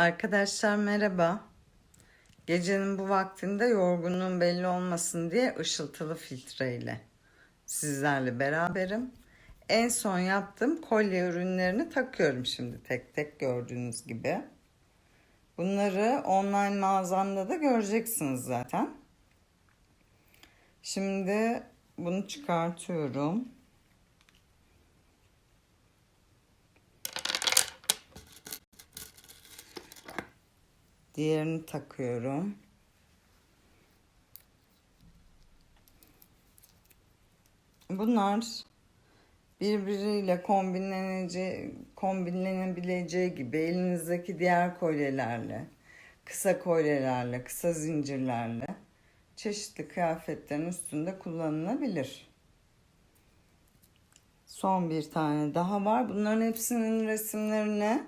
Arkadaşlar merhaba. Gecenin bu vaktinde yorgunluğum belli olmasın diye ışıltılı filtreyle sizlerle beraberim. En son yaptığım kolye ürünlerini takıyorum şimdi tek tek gördüğünüz gibi. Bunları online mağazamda da göreceksiniz zaten. Şimdi bunu çıkartıyorum. Diğerini takıyorum. Bunlar birbiriyle kombinlenece, kombinlenebileceği gibi elinizdeki diğer kolyelerle, kısa kolyelerle, kısa zincirlerle çeşitli kıyafetlerin üstünde kullanılabilir. Son bir tane daha var. Bunların hepsinin resimlerini